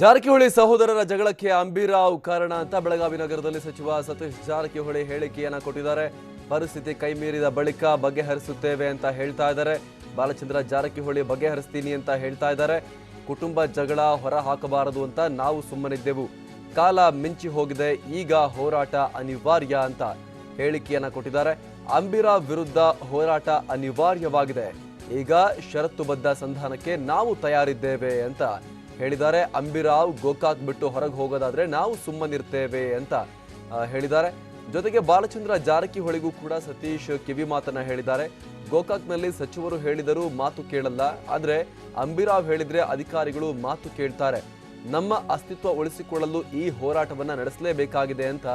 ಜಾರಕಿಹೊಳಿ ಸಹೋದರರ ಜಗಳಕ್ಕೆ ಅಂಬಿರಾವ್ ಕಾರಣ ಅಂತ ಬೆಳಗಾವಿ ನಗರದಲ್ಲಿ ಸಚಿವ ಸತೀಶ್ ಜಾರಕಿಹೊಳಿ ಹೇಳಿಕೆಯನ್ನ ಕೊಟ್ಟಿದ್ದಾರೆ. ಪರಿಸ್ಥಿತಿ ಕೈಮೀರಿದ ಬಳಿಕ ಬಗೆಹರಿಸುತ್ತೇವೆ ಅಂತ ಹೇಳ್ತಾ ಇದ್ದಾರೆ. ಬಾಲಚಂದ್ರ ಜಾರಕಿಹೊಳಿ ಬಗೆಹರಿಸ್ತೀನಿ ಅಂತ ಹೇಳ್ತಾ ಇದ್ದಾರೆ. ಕುಟುಂಬ ಜಗಳ ಹೊರ ಹಾಕಬಾರದು ಅಂತ ನಾವು ಸುಮ್ಮನಿದ್ದೆವು. ಕಾಲ ಮಿಂಚಿ ಹೋಗಿದೆ, ಈಗ ಹೋರಾಟ ಅನಿವಾರ್ಯ ಅಂತ ಹೇಳಿಕೆಯನ್ನ ಕೊಟ್ಟಿದ್ದಾರೆ. ಅಂಬಿರಾವ್ ವಿರುದ್ಧ ಹೋರಾಟ ಅನಿವಾರ್ಯವಾಗಿದೆ. ಈಗ ಷರತ್ತುಬದ್ಧ ಸಂಧಾನಕ್ಕೆ ನಾವು ತಯಾರಿದ್ದೇವೆ ಅಂತ ಹೇಳಿದ್ದಾರೆ. ಅಂಬಿರಾವ್ ಗೋಕಾಕ್ ಬಿಟ್ಟು ಹೊರಗೆ ಹೋಗೋದಾದ್ರೆ ನಾವು ಸುಮ್ಮನಿರ್ತೇವೆ ಅಂತ ಹೇಳಿದ್ದಾರೆ. ಜೊತೆಗೆ ಬಾಲಚಂದ್ರ ಜಾರಕಿಹೊಳಿಗೂ ಕೂಡ ಸತೀಶ್ ಕಿವಿ ಮಾತನ್ನ ಹೇಳಿದ್ದಾರೆ. ಗೋಕಾಕ್ನಲ್ಲಿ ಸಚಿವರು ಹೇಳಿದರೂ ಮಾತು ಕೇಳಲ್ಲ. ಆದ್ರೆ ಅಂಬಿರಾವ್ ಹೇಳಿದ್ರೆ ಅಧಿಕಾರಿಗಳು ಮಾತು ಕೇಳ್ತಾರೆ. ನಮ್ಮ ಅಸ್ತಿತ್ವ ಉಳಿಸಿಕೊಳ್ಳಲು ಈ ಹೋರಾಟವನ್ನ ನಡೆಸಲೇಬೇಕಾಗಿದೆ ಅಂತ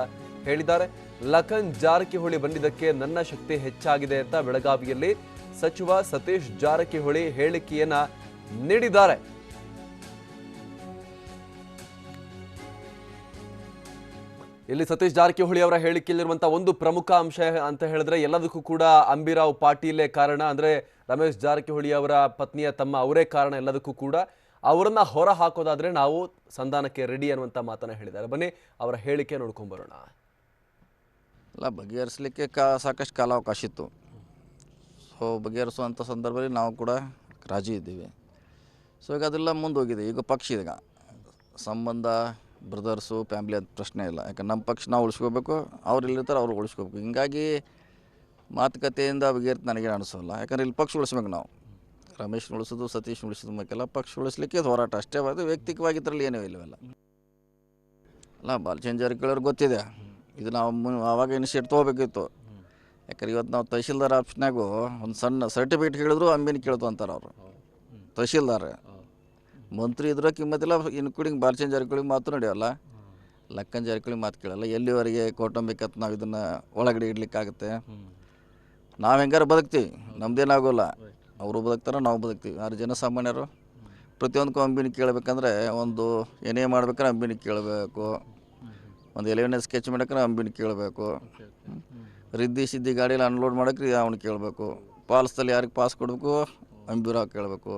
ಹೇಳಿದ್ದಾರೆ. ಲಖನ್ ಜಾರಕಿಹೊಳಿ ಬಂದಿದ್ದಕ್ಕೆ ನನ್ನ ಶಕ್ತಿ ಹೆಚ್ಚಾಗಿದೆ ಅಂತ ಬೆಳಗಾವಿಯಲ್ಲಿ ಸಚಿವ ಸತೀಶ್ ಜಾರಕಿಹೊಳಿ ಹೇಳಿಕೆಯನ್ನ ನೀಡಿದ್ದಾರೆ. ಇಲ್ಲಿ ಸತೀಶ್ ಜಾರಕಿಹೊಳಿ ಅವರ ಹೇಳಿಕೆಯಲ್ಲಿರುವಂತಹ ಒಂದು ಪ್ರಮುಖ ಅಂಶ ಅಂತ ಹೇಳಿದ್ರೆ ಎಲ್ಲದಕ್ಕೂ ಕೂಡ ಅಂಬಿರಾವ್ ಪಾಟೀಲೇ ಕಾರಣ. ಅಂದ್ರೆ ರಮೇಶ್ ಜಾರಕಿಹೊಳಿ ಅವರ ಪತ್ನಿಯ ತಮ್ಮ ಅವರೇ ಕಾರಣ ಎಲ್ಲದಕ್ಕೂ ಕೂಡ. ಅವರನ್ನ ಹೊರ ಹಾಕೋದಾದ್ರೆ ನಾವು ಸಂಧಾನಕ್ಕೆ ರೆಡಿ ಅನ್ನುವಂತ ಮಾತನ್ನ ಹೇಳಿದ್ದಾರೆ. ಬನ್ನಿ, ಅವರ ಹೇಳಿಕೆ ನೋಡ್ಕೊಂಡ್ ಬರೋಣ. ಅಲ್ಲ, ಬಗೆಹರಿಸಲಿಕ್ಕೆ ಕಾ, ಸಾಕಷ್ಟು ಕಾಲಾವಕಾಶ ಇತ್ತು. ಸೊ ಬಗೆಹರಿಸುವಂಥ ಸಂದರ್ಭದಲ್ಲಿ ನಾವು ಕೂಡ ರಾಜಿ ಇದ್ದೀವಿ. ಸೊ ಈಗ ಅದೆಲ್ಲ ಮುಂದೋಗಿದೆ. ಈಗ ಪಕ್ಷ ಈಗ ಸಂಬಂಧ ಬ್ರದರ್ಸು ಫ್ಯಾಮ್ಲಿ ಅಂತ ಪ್ರಶ್ನೆ ಇಲ್ಲ. ಯಾಕಂದ್ರೆ ನಮ್ಮ ಪಕ್ಷ ನಾವು ಉಳಿಸ್ಕೋಬೇಕು ಅವ್ರು ಇಲ್ಲಿರ್ತಾರೆ ಅವ್ರು ಉಳಿಸ್ಕೋಬೇಕು. ಹಿಂಗಾಗಿ ಮಾತುಕತೆಯಿಂದ ಬಗೆಹರಿತು ನನಗೆ ಅನಿಸೋಲ್ಲ. ಯಾಕಂದ್ರೆ ಇಲ್ಲಿ ಪಕ್ಷ ಉಳಿಸ್ಬೇಕು ನಾವು. ರಮೇಶ್ ಉಳಿಸೋದು ಸತೀಶ್ ಉಳಿಸೋದು ಮಕ್ಕೆಲ್ಲ ಪಕ್ಷ ಉಳಿಸ್ಲಿಕ್ಕೆ ಹೋರಾಟ. ಅಷ್ಟೇ ಅದು ವೈಯಕ್ತಿಕವಾಗಿ ಇದರಲ್ಲಿ ಏನೂ ಇಲ್ಲವಲ್ಲ ಅಲ್ಲ ಬಾಲಚಂದ್ರ ಜಾರಕಿಹೊಳಿ ಗೊತ್ತಿದೆ. ಇದು ನಾವು ಮು- ಆವಾಗ ಇನಿಷಿಯೇಟ್ ತೊಗೋಬೇಕಿತ್ತು. ಯಾಕಂದ್ರೆ ಇವತ್ತು ನಾವು ತಹಶೀಲ್ದಾರ್ ಆಫೀಸ್ನಾಗೂ ಒಂದು ಸಣ್ಣ ಸರ್ಟಿಫಿಕೇಟ್ ಕೇಳಿದ್ರು ಅಂಬಿನ ಕೇಳ್ತು ಅಂತಾರೆ ಅವರು. ತಹಶೀಲ್ದಾರ್. ಮಂತ್ರಿ ಇದ್ರ ಕಿಮ್ಮತ್ತಿಲ್ಲ ಇನ್ಕ್ಲೂಡಿಂಗ್ ಬಾಲಚಂದ್ರ ಜಾರಕಿಹೊಳಿ ಮಾತು ನಡೆಯೋಲ್ಲ. ಲಕ್ಕನ್ ಜಾರಕಿಹೊಳಿ ಮಾತು ಕೇಳಲ್ಲ, ಎಲ್ಲಿವರೆಗೆ ಕೌಟುಂಬಿಕತ್ ನಾವು ಇದನ್ನು ಒಳಗಡೆ ಇಡ್ಲಿಕ್ಕಾಗುತ್ತೆ? ನಾವು ಹೆಂಗಾರು ಬದುಕ್ತೀವಿ, ನಮ್ದೇನಾಗೋಲ್ಲ. ಅವರು ಬದುಕ್ತಾರೆ, ನಾವು ಬದುಕ್ತೀವಿ. ಯಾರು ಜನಸಾಮಾನ್ಯರು ಪ್ರತಿಯೊಂದಕ್ಕೂ ಅಂಬಿನಿ ಕೇಳಬೇಕಂದ್ರೆ ಒಂದು ಏನೇ ಮಾಡ್ಬೇಕಾದ್ರೆ ಅಂಬಿನ ಕೇಳಬೇಕು. ಒಂದು ಎಲೆವನೇ ಸ್ಕೆಚ್ ಮಾಡಕ್ಕೆ ಅಂಬಿನ ಕೇಳಬೇಕು. ರಿದ್ದಿ ಸಿದ್ದಿ ಗಾಡಿಯಲ್ಲಿ ಅನ್ಲೋಡ್ ಮಾಡೋಕ್ಕೆ ಅವ್ನು ಕೇಳಬೇಕು. ಪಾಲ್ಸ್ದಲ್ಲಿ ಯಾರಿಗೆ ಪಾಸ್ ಕೊಡಬೇಕು, ಅಂಬಿರಾವ್ ಕೇಳಬೇಕು.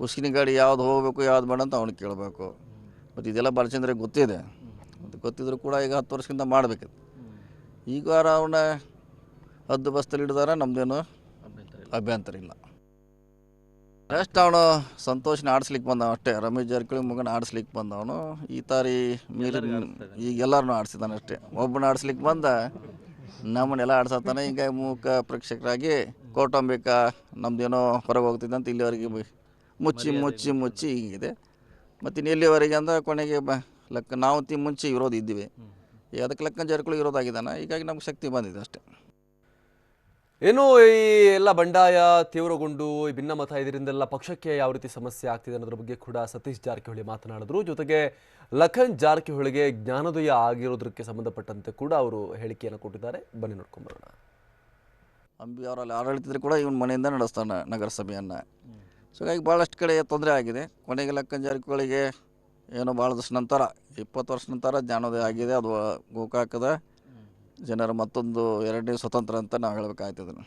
ಉಸ್ಕಿನ ಗಾಡಿ ಯಾವ್ದು ಹೋಗಬೇಕು ಯಾವ್ದು ಬೇಡ ಅಂತ ಅವ್ನಿಗೆ ಕೇಳಬೇಕು. ಮತ್ತು ಇದೆಲ್ಲ ಬಾಲಚಂದ್ರಿಗೆ ಗೊತ್ತಿದೆ. ಮತ್ತು ಗೊತ್ತಿದ್ರು ಕೂಡ ಈಗ ಹತ್ತು ವರ್ಷಕ್ಕಿಂತ ಮಾಡಬೇಕಿತ್ತು. ಈಗ ಅವನ ಹದ್ದು ಬಸ್ತಲ್ಲಿ ಹಿಡಿದಾರ ನಮ್ದೇನು ಅಭ್ಯಂತರ ಇಲ್ಲ. ಜಸ್ಟ್ ಅವನು ಸಂತೋಷನ ಆಡಿಸ್ಲಿಕ್ಕೆ ಬಂದವ ಅಷ್ಟೇ. ರಮೇಶ್ ಜಾರಕಿಹೊಳಿ ಮಗನ ಆಡಿಸ್ಲಿಕ್ಕೆ ಬಂದವನು. ಈ ತಾರಿ ಮೀರಿ ಈಗ ಎಲ್ಲರನ್ನೂ ಆಡಿಸಿದ್ದಾನೆ ಅಷ್ಟೇ. ಒಬ್ಬನ ಆಡಿಸ್ಲಿಕ್ಕೆ ಬಂದ ನಮ್ಮನ್ನೆಲ್ಲ ಆಡ್ಸತ್ತಾನೆ ಈಗ ಮೂಕ ಪ್ರೇಕ್ಷಕರಾಗಿ ಕೌಟುಂಬಿಕ ನಮ್ದೇನೋ ಹೊರಗೆ ಹೋಗ್ತಿದ್ದಂತ ಇಲ್ಲಿವರೆಗೆ ಮುಚ್ಚಿ ಮುಚ್ಚಿ ಮುಚ್ಚಿ ಹೀಗಿದೆ. ಮತ್ತು ಇನ್ನು ಎಲ್ಲಿವರೆಗೆ ಅಂದ್ರೆ ಕೊನೆಗೆ ಬ ಲೆಕ್ಕ ನಾವು ತಿ ಮುಂಚೆ ಇರೋದು ಇದ್ದೀವಿ. ಈಗ ಅದಕ್ಕೆ ಲೆಕ್ಕ ಜಾರಕಿಹೊಳಿ ಇರೋದಾಗಿದ್ದಾನೆ. ಹೀಗಾಗಿ ನಮ್ಗೆ ಶಕ್ತಿ ಬಂದಿದೆ ಅಷ್ಟೇ. ಏನು ಈ ಎಲ್ಲ ಬಂಡಾಯ ತೀವ್ರಗೊಂಡು ಈ ಭಿನ್ನಮತ ಇದರಿಂದೆಲ್ಲ ಪಕ್ಷಕ್ಕೆ ಯಾವ ರೀತಿ ಸಮಸ್ಯೆ ಆಗ್ತಿದೆ ಅನ್ನೋದ್ರ ಬಗ್ಗೆ ಕೂಡ ಸತೀಶ್ ಜಾರಕಿಹೊಳಿ ಮಾತನಾಡಿದ್ರು. ಜೊತೆಗೆ ಲಖನ್ ಜಾರಕಿಹೊಳಿಗೆ ಜ್ಞಾನೋದಯ ಆಗಿರೋದಕ್ಕೆ ಸಂಬಂಧಪಟ್ಟಂತೆ ಕೂಡ ಅವರು ಹೇಳಿಕೆಯನ್ನು ಕೊಟ್ಟಿದ್ದಾರೆ. ಬನ್ನಿ ನೋಡ್ಕೊಂಡ್ಬರೋಣ ಅಂಬಿ ಅವರಲ್ಲಿ ಆಡಳಿತಿದ್ರೆ ಕೂಡ ಇವನ್ ಮನೆಯಿಂದ ನಡೆಸ್ತಾನೆ ನಗರಸಭೆಯನ್ನು. ಸೊ ಹಾಗಾಗಿ ಭಾಳಷ್ಟು ಕಡೆ ತೊಂದರೆ ಆಗಿದೆ. ಕೊನೆಗೆ ಲಕ್ಕನ್ ಜಾರಕಿಹೊಳಿಗೆ ಏನೋ ಭಾಳದಷ್ಟು ನಂತರ ಇಪ್ಪತ್ತು ವರ್ಷ ನಂತರ ಜ್ಞಾನೋದಯ ಆಗಿದೆ ಅದು ಗೋಕಾಕದ ಜನರ ಮತ್ತೊಂದು ಎರಡನೇ ಸ್ವತಂತ್ರ ಅಂತ ನಾವು ಅದನ್ನು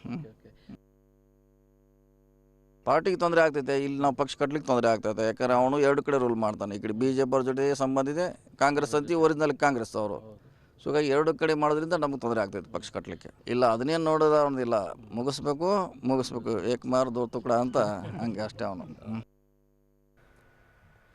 ಪಾರ್ಟಿಗೆ ತೊಂದರೆ ಆಗ್ತೈತೆ ಇಲ್ಲಿ ನಾವು ಪಕ್ಷ ಕಟ್ಲಿಕ್ಕೆ ತೊಂದರೆ ಆಗ್ತೈತೆ ಯಾಕಂದ್ರೆ ಅವನು ಎರಡು ಕಡೆ ರೂಲ್ ಮಾಡ್ತಾನೆ. ಈ ಕಡೆ ಬಿ ಜೆ ಪಿ ಅವ್ರ ಜೊತೆ ಸಂಬಂಧ ಇದೆ ಕಾಂಗ್ರೆಸ್ ಅಂತಿ ಒರಿಜಿನಲ್ ಕಾಂಗ್ರೆಸ್ ಅವರು. ಸೊ ಹೀಗಾಗಿ ಎರಡು ಕಡೆ ಮಾಡೋದ್ರಿಂದ ನಮಗೆ ತೊಂದರೆ ಆಗ್ತೈತೆ ಪಕ್ಷ ಕಟ್ಟಲಿಕ್ಕೆ ಇಲ್ಲ ಅದನ್ನೇನು ನೋಡೋದು ಅವನದಿಲ್ಲ ಮುಗಿಸ್ಬೇಕು ಮುಗಿಸ್ಬೇಕು. ಏಕ್ ಮಾರ್ ದೋ ತುಕಡ ಅಂತ ಹಂಗೆ ಅಷ್ಟೇ ಅವನು.